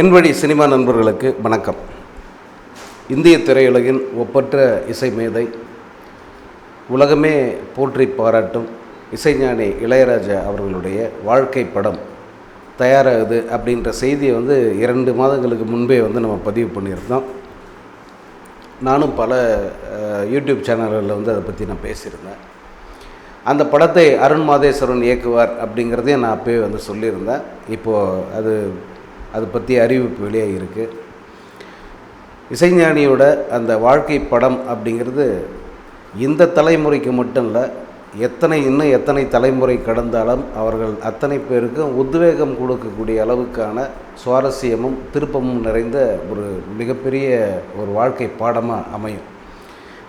என்வழி cinema நண்பர்களுக்கு வணக்கம். இந்திய திரையுலகின் ஒப்பற்ற இசை மேதை உலகமே போற்றி பாராட்டும் இசைஞானி இளையராஜா அவர்களுடைய வாழ்க்கை படம் தயாராகுது அப்படின்ற செய்தியை வந்து இரண்டு மாதங்களுக்கு முன்பே வந்து நம்ம பதிவு பண்ணியிருந்தோம். நானும் பல யூடியூப் சேனல்களில் வந்து அதை பற்றி நான் பேசியிருந்தேன். அந்த படத்தை அருண் மாதேஸ்வரன் இயக்குவார் அப்படிங்கிறதையும் நான் அப்போயே வந்து சொல்லியிருந்தேன். இப்போது அது அது பற்றி அறிவிப்பு வெளியாக இருக்குது இசைஞானியோட அந்த வாழ்க்கை படம் அப்படிங்கிறது இந்த தலைமுறைக்கு மட்டும் இல்லை எத்தனை இன்னும் எத்தனை தலைமுறை கடந்தாலும் அவர்கள் அத்தனை பேருக்கும் உத்வேகம் கொடுக்கக்கூடிய அளவுக்கான சுவாரஸ்யமும் திருப்பமும் நிறைந்த ஒரு மிகப்பெரிய ஒரு வாழ்க்கை பாடமாக அமையும்.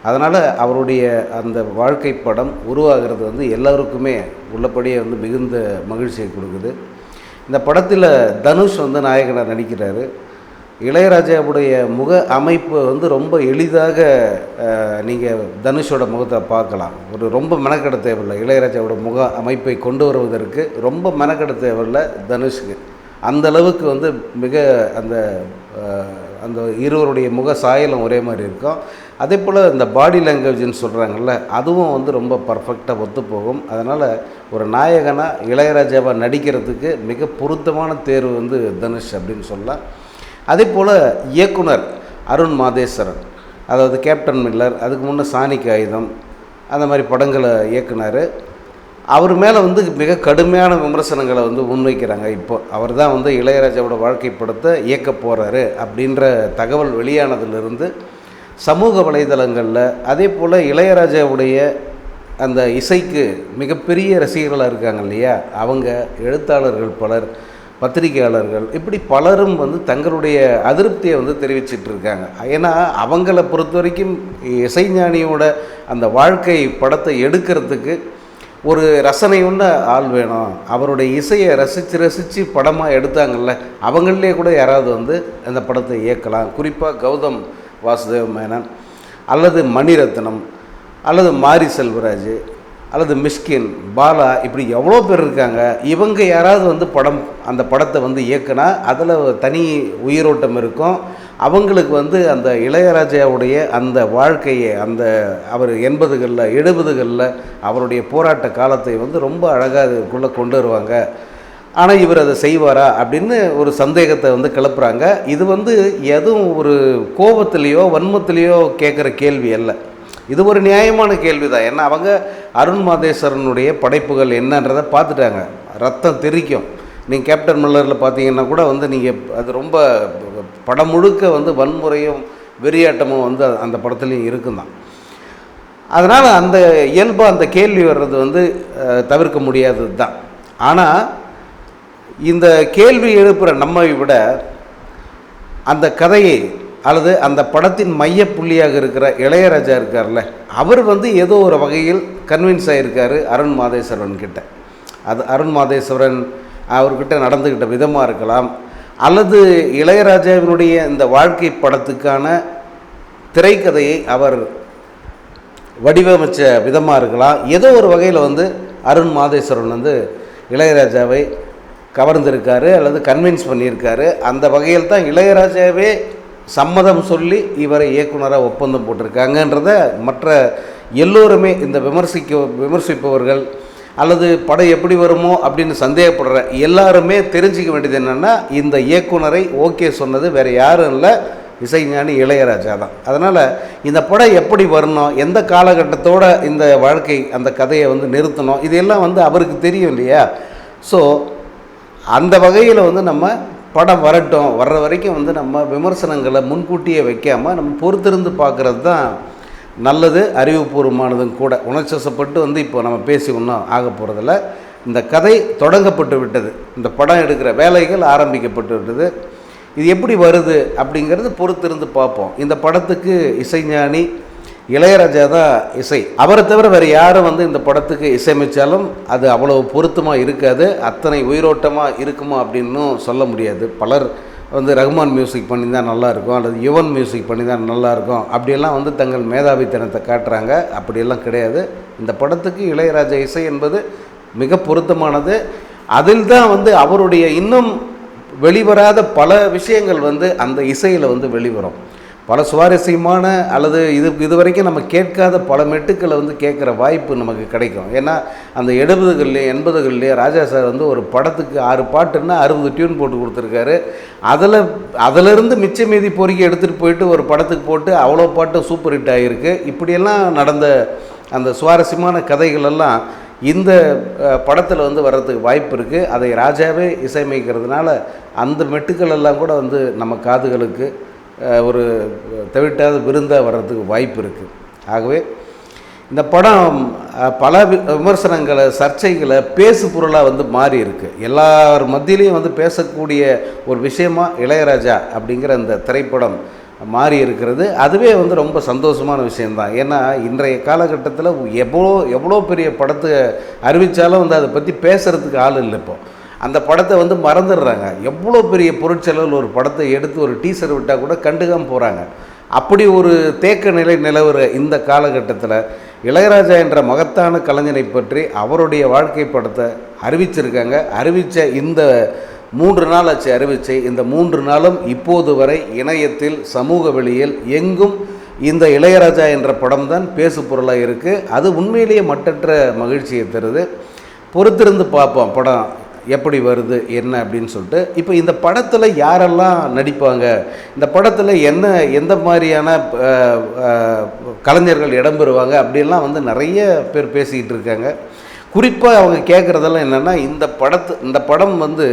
அதனால் அவருடைய அந்த வாழ்க்கை படம் உருவாகிறது வந்து எல்லோருக்குமே உள்ளபடியே வந்து மிகுந்த மகிழ்ச்சியை கொடுக்குது. இந்த படத்தில் தனுஷ் வந்து நாயகனாக நடிக்கிறாரு. இளையராஜாவுடைய முக அமைப்பு வந்து ரொம்ப எளிதாக நீங்கள் தனுஷோட முகத்தை பார்க்கலாம். ஒரு ரொம்ப மெனக்கெட தேவையில்லை. இளையராஜாவோட முக அமைப்பை கொண்டு வருவதற்கு ரொம்ப மெனக்கெட தேவையில்லை தனுஷுக்கு. அந்த அளவுக்கு வந்து மிக அந்த அந்த இருவருடைய முக சாயலும் ஒரே மாதிரி இருக்கும். அதே போல் இந்த பாடி லாங்குவேஜ்னு சொல்கிறாங்கல்ல அதுவும் வந்து ரொம்ப பர்ஃபெக்டாக ஒத்து போகும் அதனால் ஒரு நாயகனாக இளையராஜாவாக நடிக்கிறதுக்கு மிக பொருத்தமான தேர்வு வந்து தனுஷ் அப்படின்னு சொல்லலாம். அதே போல் இயக்குனர் அருண் மாதேஸ்வரன் அதாவது கேப்டன் மில்லர் அதுக்கு முன்னே சாணிக்கு ஆயுதம் அந்த மாதிரி படங்களை இயக்குனார். அவர் மேலே வந்து மிக கடுமையான விமர்சனங்களை வந்து முன்வைக்கிறாங்க. இப்போ அவர் தான் வந்து இளையராஜாவோட வாழ்க்கை படத்தை இயக்க போகிறாரு அப்படின்ற தகவல் வெளியானதுலேருந்து சமூக வலைதளங்களில் அதே போல் இளையராஜாவுடைய அந்த இசைக்கு மிகப்பெரிய ரசிகர்களாக இருக்காங்க இல்லையா? அவங்க எழுத்தாளர்கள் பலர் பத்திரிகையாளர்கள் இப்படி பலரும் வந்து தங்களுடைய அதிருப்தியை வந்து தெரிவிச்சிட்டு இருக்காங்க. ஏன்னா அவங்கள பொறுத்த வரைக்கும் இசைஞானியோட அந்த வாழ்க்கை படத்தை எடுக்கிறதுக்கு ஒரு ரசனையுள்ள ஆள் வேணும். அவருடைய இசையை ரசித்து ரசித்து படமாக எடுத்தாங்கல்ல அவங்களே கூட யாராவது வந்து அந்த படத்தை இயக்கலாம். குறிப்பாக கௌதம் வாசுதேவ மேனன் அல்லது மணிரத்னம் அல்லது மாரி செல்வராஜ் அல்லது மிஷ்கின் பாலா இப்படி எவ்வளோ பேர் இருக்காங்க இவங்க யாராவது வந்து படம் அந்த படத்தை வந்து இயக்குனா அதில் தனி உயிரோட்டம் இருக்கும். அவங்களுக்கு வந்து அந்த இளையராஜாவுடைய அந்த வாழ்க்கையை அந்த அவர் எண்பதுகளில் எழுபதுகளில் அவருடைய போராட்ட காலத்தை வந்து ரொம்ப அழகாக அதுக்குள்ளே கொண்டு வருவாங்க. ஆனால் இவர் அதை செய்வாரா அப்படின்னு ஒரு சந்தேகத்தை வந்து கிளப்புறாங்க. இது வந்து எதுவும் ஒரு கோபத்திலேயோ வன்மத்திலேயோ கேட்குற கேள்வி அல்ல. இது ஒரு நியாயமான கேள்வி தான் ஏன்னா அவங்க அருண் மாதேஸ்வரனுடைய படைப்புகள் என்னன்றதை பார்த்துட்டாங்க. ரத்தம் தெரிக்கும். நீங்கள் கேப்டன் மில்லரில் பார்த்தீங்கன்னா கூட வந்து நீங்கள் அது ரொம்ப படம் முழுக்க வந்து வன்முறையும் வெறியாட்டமும் வந்து அந்த படத்துலையும் இருக்கும் தான் அதனால் அந்த இயல்பாக அந்த கேள்வி வர்றது வந்து தவிர்க்க முடியாதது தான் ஆனால் இந்த கேள்வி எழுப்புகிற நம்மை விட அந்த கதையை அல்லது அந்த படத்தின் மையப்புள்ளியாக இருக்கிற இளையராஜா இருக்கார்ல அவர் வந்து ஏதோ ஒரு வகையில் கன்வின்ஸ் ஆகியிருக்காரு அருண் மாதேஸ்வரன் கிட்ட. அது அருண் மாதேஸ்வரன் அவர்கிட்ட நடந்துக்கிட்ட விதமாக இருக்கலாம் அல்லது இளையராஜாவினுடைய இந்த வாழ்க்கை படத்துக்கான திரைக்கதையை அவர் வடிவமைச்ச விதமாக இருக்கலாம். ஏதோ ஒரு வகையில் வந்து அருண் மாதேஸ்வரன் வந்து இளையராஜாவை கவர்ந்திருக்காரு அல்லது கன்வின்ஸ் பண்ணியிருக்காரு. அந்த வகையில் தான் இளையராஜாவே சம்மதம் சொல்லி இவரை இயக்குனராக ஒப்பந்தம் போட்டிருக்காங்கன்றத மற்ற எல்லோருமே இந்த விமர்சிக்க விமர்சிப்பவர்கள் அல்லது படம் எப்படி வருமோ அப்படின்னு சந்தேகப்படுற எல்லாருமே தெரிஞ்சிக்க வேண்டியது என்னென்னா இந்த இயக்குனரை ஓகே சொன்னது வேறு யாரும் இல்லை. இசைஞானி இளையராஜா தான். அதனால் இந்த படம் எப்படி வரணும் எந்த காலகட்டத்தோட இந்த வாழ்க்கை அந்த கதையை வந்து நிறுத்தணும் இதெல்லாம் வந்து அவருக்கு தெரியும் இல்லையா? ஸோ அந்த வகையில் வந்து நம்ம படம் வரட்டும் வர்ற வரைக்கும் வந்து நம்ம விமர்சனங்களை முன்கூட்டியே வைக்காமல் நம்ம பொறுத்திருந்து பார்க்குறது தான் நல்லது அறிவுபூர்வமானதும் கூட. உணர்ச்சசப்பட்டு வந்து இப்போ நம்ம பேசி ஒன்றும் ஆக போகிறதில்ல இந்த கதை தொடங்கப்பட்டு விட்டது. இந்த படம் எடுக்கிற வேலைகள் ஆரம்பிக்கப்பட்டு விட்டது. இது எப்படி வருது அப்படிங்கிறது பொறுத்திருந்து பார்ப்போம். இந்த படத்துக்கு இசைஞானி இளையராஜா தான் இசை. அவரை தவிர வேறு யாரும் வந்து இந்த படத்துக்கு இசையமைச்சாலும் அது அவ்வளோ பொருத்தமாக இருக்காது. அத்தனை உயிரோட்டமாக இருக்குமா அப்படின்னும் சொல்ல முடியாது. பலர் வந்து ரகுமான் மியூசிக் பண்ணி தான் நல்லாயிருக்கும் அல்லது யுவன் மியூசிக் பண்ணி தான் நல்லாயிருக்கும் அப்படியெல்லாம் வந்து தங்கள் மேதாவித்தனத்தை காட்டுறாங்க. அப்படியெல்லாம் கிடையாது. இந்த படத்துக்கு இளையராஜா இசை என்பது மிக பொருத்தமானது. அதில் தான் வந்து அவருடைய இன்னும் வெளிவராத பல விஷயங்கள் வந்து அந்த இசையில் வந்து வெளிவரும். பல சுவாரஸ்யமான அல்லது இது இது வரைக்கும் நம்ம கேட்காத பல மெட்டுக்களை வந்து கேட்குற வாய்ப்பு நமக்கு கிடைக்கும். ஏன்னா அந்த எழுபதுகள்லேயே எண்பதுகள்லேயே ராஜா சார் வந்து ஒரு படத்துக்கு ஆறு பாட்டுன்னா அறுபது டியூன் போட்டு கொடுத்துருக்காரு. அதில் அதிலிருந்து மிச்ச மீதி பொறுக்கி எடுத்துகிட்டு போயிட்டு ஒரு படத்துக்கு போட்டு அவ்வளோ பாட்டு சூப்பர் ஹிட் ஆகிருக்கு இப்படியெல்லாம் நடந்த அந்த சுவாரஸ்யமான கதைகளெல்லாம் இந்த படத்தில் வந்து வர்றதுக்கு வாய்ப்பு இருக்குது அதை ராஜாவே இசையமைக்கிறதுனால அந்த மெட்டுக்கள் எல்லாம் கூட வந்து நம்ம காதுகளுக்கு ஒரு தவிட்டாத விருந்தாக வர்றதுக்கு வாய்ப்பு இருக்குது ஆகவே இந்த படம் பல வி- விமர்சனங்களை சர்ச்சைகளை பேசு பொருளாக வந்து மாறி இருக்கு. எல்லார் மத்தியிலையும் வந்து பேசக்கூடிய ஒரு விஷயமா இளையராஜா அப்படிங்கிற அந்த திரைப்படம் மாறி இருக்கிறது. அதுவே வந்து ரொம்ப சந்தோஷமான விஷயம்தான். ஏன்னா இன்றைய காலகட்டத்தில் எவ்வளோ எவ்வளோ பெரிய படத்தை அறிவித்தாலும் வந்து அதை பற்றி பேசுகிறதுக்கு ஆள் இல்லை இப்போ. அந்த படத்தை வந்து மறந்துடுறாங்க. எவ்வளோ பெரிய பொருட்செலவில் ஒரு படத்தை எடுத்து ஒரு டீசர் விட்டால் கூட கண்டுக்காம போகிறாங்க அப்படி ஒரு தேக்க நிலை நிலவுற இந்த காலகட்டத்தில் இளையராஜா என்ற மகத்தான கலைஞனை பற்றி அவருடைய வாழ்க்கை படத்தை அறிவிச்சிருக்காங்க. அறிவித்த இந்த மூன்று நாள் ஆச்சு அறிவிச்சை. இந்த மூன்று நாளும் இப்போது வரை இணையத்தில் சமூக வெளியில் எங்கும் இந்த இளையராஜா என்ற படம் தான் பேசு பொருளாக இருக்குது அது உண்மையிலேயே மட்டற்ற மகிழ்ச்சியை தருது. பொறுத்திருந்து பார்ப்போம் படம் எப்படி வருது என்ன அப்படின்னு சொல்லிட்டு இப்போ இந்த படத்தில் யாரெல்லாம் நடிப்பாங்க? இந்த படத்தில் என்ன எந்த மாதிரியான கலைஞர்கள் இடம்பெறுவாங்க? அப்படின்லாம் வந்து நிறைய பேர் பேசிக்கிட்டு இருக்காங்க. குறிப்பாக அவங்க கேட்குறதெல்லாம் என்னென்னா இந்த படத்து இந்த படம் வந்து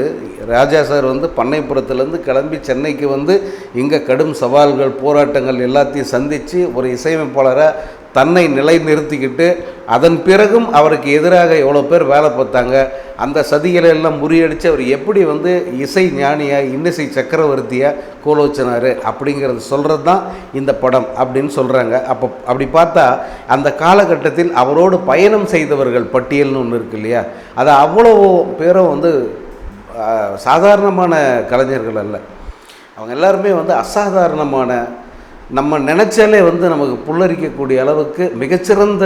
ராஜா சார் வந்து பண்ணைப்புறத்துலேருந்து கிளம்பி சென்னைக்கு வந்து இங்கே கடும் சவால்கள் போராட்டங்கள் எல்லாத்தையும் சந்தித்து ஒரு இசையமைப்பாளராக தன்னை நிலை நிறுத்திக்கிட்டு அதன் பிறகும் அவருக்கு எதிராக எவ்வளோ பேர் வேலை பார்த்தாங்க அந்த சதிகளை எல்லாம் முறியடித்து அவர் எப்படி வந்து இசை ஞானியாக இன்னிசை சக்கரவர்த்தியாக கோலோச்சினார் அப்படிங்கிறது சொல்கிறது தான் இந்த படம் அப்படின்னு சொல்கிறாங்க அப்போ அப்படி பார்த்தா அந்த காலகட்டத்தில் அவரோடு பயணம் செய்தவர்கள் பட்டியல்னு ஒன்று இருக்கு இல்லையா? அது அவ்வளோ பேரும் வந்து சாதாரணமான கலைஞர்கள் அல்ல. அவங்க எல்லாருமே வந்து அசாதாரணமான நம்ம நினச்சாலே வந்து நமக்கு புல்லரிக்கக்கூடிய அளவுக்கு மிகச்சிறந்த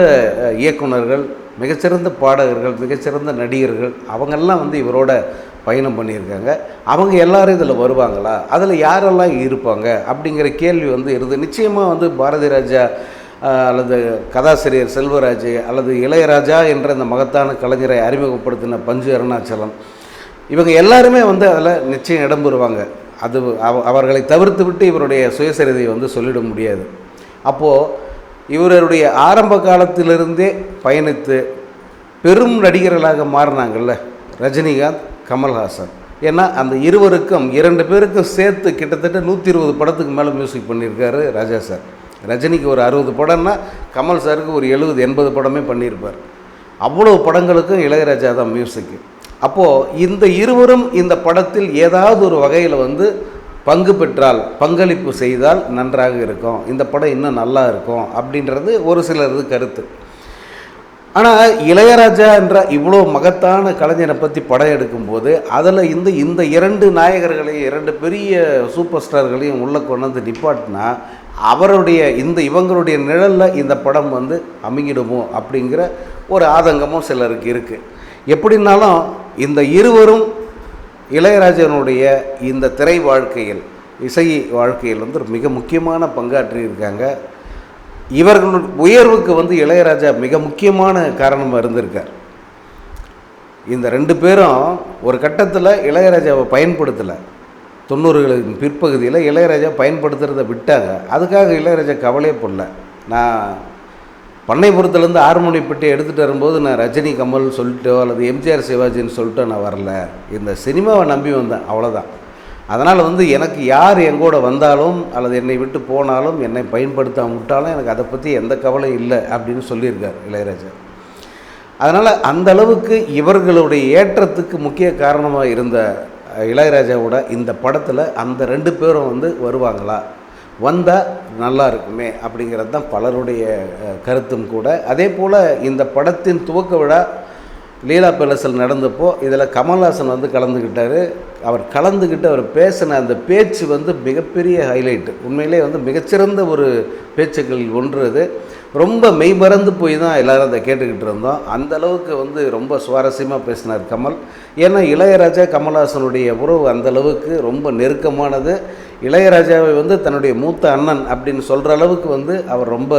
இயக்குநர்கள் இயக்குனர்கள் மிகச்சிறந்த பாடகர்கள் மிகச்சிறந்த நடிகர்கள் அவங்கெல்லாம் வந்து இவரோட பயணம் பண்ணியிருக்காங்க. அவங்க எல்லாரும் இதில் வருவாங்களா? அதில் யாரெல்லாம் இருப்பாங்க? அப்படிங்கிற கேள்வி வந்து இருந்து நிச்சயமாக வந்து பாரதி ராஜா அல்லது கதாசிரியர் செல்வராஜ் அல்லது இளையராஜா என்ற இந்த மகத்தான கலைஞரை அறிமுகப்படுத்தின பஞ்சு அருணாச்சலம் இவங்க எல்லாருமே வந்து அதில் நிச்சயம் இடம்பெறுவாங்க அது அவ- அவர்களை தவிர்த்து விட்டு இவருடைய சுயசரிதையை வந்து சொல்லிட முடியாது. அப்போது இவருடைய ஆரம்ப காலத்திலிருந்தே பயணித்து பெரும் நடிகர்களாக மாறினாங்கள்ல ரஜினிகாந்த் கமல்ஹாசன். ஏன்னா அந்த இருவருக்கும் இரண்டு பேருக்கும் சேர்த்து கிட்டத்தட்ட நூற்றி இருபது படத்துக்கு மேலே மியூசிக் பண்ணியிருக்காரு ராஜா சார். ரஜினிக்கு ஒரு அறுபது படம்னா கமல் சாருக்கு ஒரு எழுபது எண்பது படமே பண்ணியிருப்பார். அவ்வளோ படங்களுக்கும் இளையராஜா தான் மியூசிக்கு அப்போது இந்த இருவரும் இந்த படத்தில் ஏதாவது ஒரு வகையில் வந்து பங்கு பெற்றால் பங்களிப்பு செய்தால் நன்றாக இருக்கும். இந்த படம் இன்னும் நல்லா இருக்கும் அப்படின்றது ஒரு சிலரது கருத்து. ஆனால் இளையராஜா என்ற இவ்வளோ மகத்தான கலைஞரை பற்றி படம் எடுக்கும்போது அதில் இந்த இந்த இரண்டு நாயகர்களையும் இரண்டு பெரிய சூப்பர் ஸ்டார்களையும் உள்ளே கொண்டு வந்து நிப்பாட்டினா அவருடைய இந்த இவங்களுடைய நிழலில் இந்த படம் வந்து அமுங்கிடுமோ அப்படிங்கிற ஒரு ஆதங்கமும் சிலருக்கு இருக்குது எப்படின்னாலும் இந்த இருவரும் இளையராஜனுடைய இந்த திரை வாழ்க்கையில் இசை வாழ்க்கையில் வந்து ஒரு மிக முக்கியமான பங்காற்றி இருக்காங்க இவர்களுடைய உயர்வுக்கு வந்து இளையராஜா மிக முக்கியமான காரணமாக இருந்திருக்கார். இந்த ரெண்டு பேரும் ஒரு கட்டத்தில் இளையராஜாவை பயன்படுத்தலை. தொண்ணூறுகளின் பிற்பகுதியில் இளையராஜா பயன்படுத்துகிறத விட்டாங்க. அதுக்காக இளையராஜா கவலையே பண்ணல நான் பண்ணைபுரத்துலேருந்து ஆறுமணிப்பட்டி எடுத்துகிட்டு வரும்போது நான் ரஜினி கமல் சொல்லிட்டோ அல்லது எம்ஜிஆர் சிவாஜின்னு சொல்லிட்டோ நான் வரல. இந்த சினிமாவை நம்பி வந்தேன் அவ்வளோதான் அதனால் வந்து எனக்கு யார் எங்கூட வந்தாலும் அல்லது என்னை விட்டு போனாலும் என்னை பயன்படுத்தாம விட்டாலும் எனக்கு அதை பற்றி எந்த கவலையும் இல்லை அப்படின்னு சொல்லியிருக்கார் இளையராஜா. அதனால் அந்த அளவுக்கு இவர்களுடைய ஏற்றத்துக்கு முக்கிய காரணமாக இருந்த இளையராஜாவோட இந்த படத்தில் அந்த ரெண்டு பேரும் வந்து வருவாங்களா? வந்தால் நல்லா இருக்குமே அப்படிங்கிறது தான் பலருடைய கருத்தும் கூட. அதே போல் இந்த படத்தின் துவக்க விழா லீலா பேலஸில் நடந்தப்போ இதில் கமல்ஹாசன் வந்து கலந்துக்கிட்டார். அவர் கலந்துக்கிட்டு அவர் பேசின அந்த பேச்சு வந்து மிகப்பெரிய ஹைலைட்டு. உண்மையிலே வந்து மிகச்சிறந்த ஒரு பேச்சுக்கள் ஒன்று அது. ரொம்ப மெய்மறந்து போய் தான் எல்லோரும் அதை கேட்டுக்கிட்டு இருந்தோம். அந்த அளவுக்கு வந்து ரொம்ப சுவாரஸ்யமாக பேசினார் கமல். ஏன்னா இளையராஜா கமல்ஹாசனுடைய உறவு அந்தளவுக்கு ரொம்ப நெருக்கமானது. இளையராஜாவை வந்து தன்னுடைய மூத்த அண்ணன் அப்படின்னு சொல்கிற அளவுக்கு வந்து அவர் ரொம்ப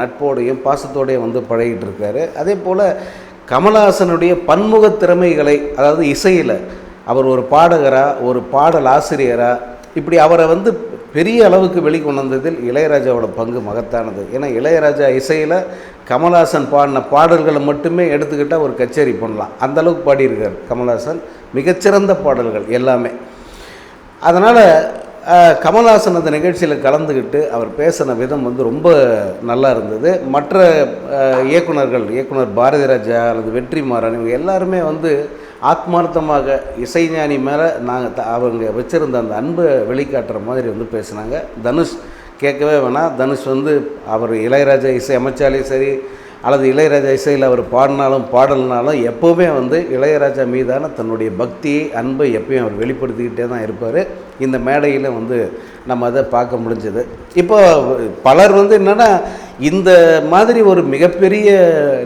நட்போடையும் பாசத்தோடையும் வந்து பழகிட்டு இருக்காரு. அதே போல் கமலஹாசனுடைய பன்முக திறமைகளை அதாவது இசையில் அவர் ஒரு பாடகராக ஒரு பாடல் ஆசிரியராக இப்படி அவரை வந்து பெரிய அளவுக்கு வெளிக்கொண்டு வந்ததில் இளையராஜாவோட பங்கு மகத்தானது. ஏன்னா இளையராஜா இசையில் கமல்ஹாசன் பாடின பாடல்களை மட்டுமே எடுத்துக்கிட்டால் ஒரு கச்சேரி பண்ணலாம். அந்தளவுக்கு பாடியிருக்கார் கமல்ஹாசன். மிகச்சிறந்த பாடல்கள் எல்லாமே. அதனால் கமல்ஹாசன் அந்த நிகழ்ச்சியில் கலந்துக்கிட்டு அவர் பேசின விதம் வந்து ரொம்ப நல்லா இருந்தது. மற்ற இயக்குனர்கள் இயக்குனர் பாரதி ராஜா அல்லது வெற்றிமாறன் இவங்க எல்லாருமே வந்து ஆத்மார்த்தமாக இசைஞானி மேலே நாங்கள் அவங்க வச்சுருந்த அந்த அன்பை வெளிக்காட்டுற மாதிரி வந்து பேசினாங்க. தனுஷ் கேட்கவே வேணாம். தனுஷ் வந்து அவர் இளையராஜா இசை அமைச்சாலே சரி அல்லது இளையராஜா இசையில் அவர் பாடினாலும் பாடல்னாலும் எப்போவுமே வந்து இளையராஜா மீதான தன்னுடைய பக்தியை அன்பை எப்பயும் அவர் வெளிப்படுத்திக்கிட்டே தான் இருப்பார். இந்த மேடையில் வந்து நம்ம அதை பார்க்க முடிஞ்சது. இப்போ பலர் வந்து என்னென்னா இந்த மாதிரி ஒரு மிகப்பெரிய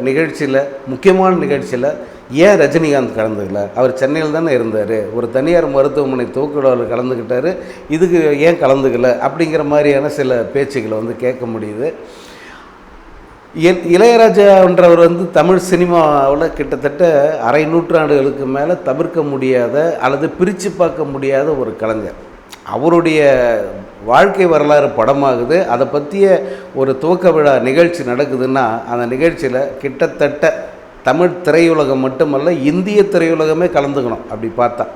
நிகழ்ச்சியில் முக்கியமான நிகழ்ச்சியில் ஏன் ரஜினிகாந்த் கலந்துக்கல? அவர் சென்னையில் தானே இருந்தார். ஒரு தனியார் மருத்துவமனை தூக்குடவில் கலந்துக்கிட்டார். இதுக்கு ஏன் கலந்துக்கல? அப்படிங்கிற மாதிரியான சில பேச்சுக்களை வந்து கேட்க முடியுது. இளையராஜான்றவர் வந்து தமிழ் சினிமாவில் கிட்டத்தட்ட அரை நூற்றாண்டுகளுக்கு மேலே தவிர்க்க முடியாத அல்லது பிரித்து பார்க்க முடியாத ஒரு கலைஞர். அவருடைய வாழ்க்கை வரலாறு படமாகுது. அதை பற்றிய ஒரு துவக்க விழா நிகழ்ச்சி நடக்குதுன்னா அந்த நிகழ்ச்சியில் கிட்டத்தட்ட தமிழ் திரையுலகம் மட்டுமல்ல இந்திய திரையுலகமே கலந்துக்கணும் அப்படி பார்த்தா.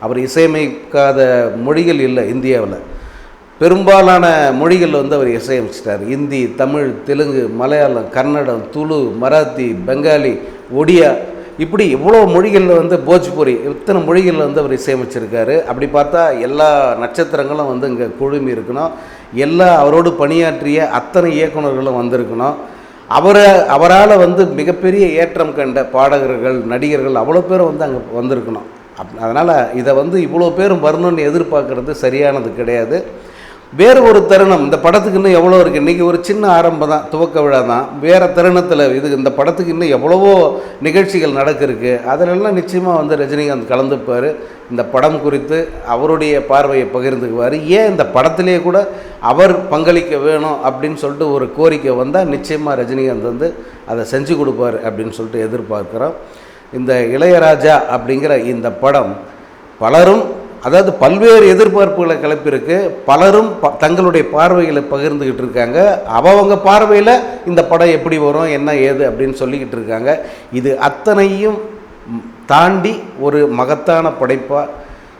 அவர் இசையமைக்காத மொழிகள் இல்லை இந்தியாவில். பெரும்பாலான மொழிகளில் வந்து அவர் இசையமைச்சிட்டார் இந்தி தமிழ் தெலுங்கு மலையாளம் கன்னடம் துளு மராத்தி பெங்காலி ஒடியா. இப்படி இவ்வளோ மொழிகளில் வந்து போஜ்புரி இத்தனை மொழிகளில் வந்து அவர் இசையமைச்சிருக்காரு அப்படி பார்த்தா எல்லா நட்சத்திரங்களும் வந்து இங்கே குழுமி இருக்கணும். எல்லா அவரோடு பணியாற்றிய அத்தனை இயக்குனர்களும் வந்திருக்கணும். அவரை அவரால் வந்து மிகப்பெரிய ஏற்றம் கண்ட பாடகர்கள் நடிகர்கள் அவ்வளோ பேரும் வந்து அங்கே வந்திருக்கணும். அப் அதனால் இதை வந்து இவ்வளோ பேரும் வரணும்னு எதிர்பார்க்குறது சரியானது கிடையாது. வேறு ஒரு தருணம் இந்த படத்துக்கு இன்னும் எவ்வளோ இருக்குது இன்றைக்கி ஒரு சின்ன ஆரம்பம் தான் துவக்க விழா தான். வேறு தருணத்தில் இது இந்த படத்துக்கு இன்னும் எவ்வளவோ நிகழ்ச்சிகள் நடக்கிருக்கு. அதிலெல்லாம் நிச்சயமாக வந்து ரஜினிகாந்த் கலந்துப்பார். இந்த படம் குறித்து அவருடைய பார்வையை பகிர்ந்துக்குவார். ஏன் இந்த படத்திலேயே கூட அவர் பங்களிக்க வேணும் அப்படின்னு சொல்லிட்டு ஒரு கோரிக்கை வந்தால் நிச்சயமாக ரஜினிகாந்த் வந்து அதை செஞ்சு கொடுப்பார் அப்படின்னு சொல்லிட்டு எதிர்பார்க்குறோம். இந்த இளையராஜா அப்படிங்கிற இந்த படம் பலரும் அதாவது பல்வேறு எதிர்பார்ப்புகளை கிளப்பியிருக்கு. பலரும் ப தங்களுடைய பார்வைகளை பகிர்ந்துக்கிட்டு இருக்காங்க. அவஅவங்க பார்வையில் இந்த படம் எப்படி வரும் என்ன ஏது அப்படின்னு சொல்லிக்கிட்டு இருக்காங்க. இது அத்தனையும் தாண்டி ஒரு மகத்தான படைப்பாக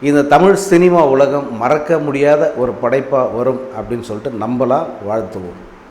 இந்த தமிழ் சினிமா உலகம் மறக்க முடியாத ஒரு படைப்பாக வரும் அப்படின்னு சொல்லிட்டு நம்பலாம் வாழ்த்துவோம்.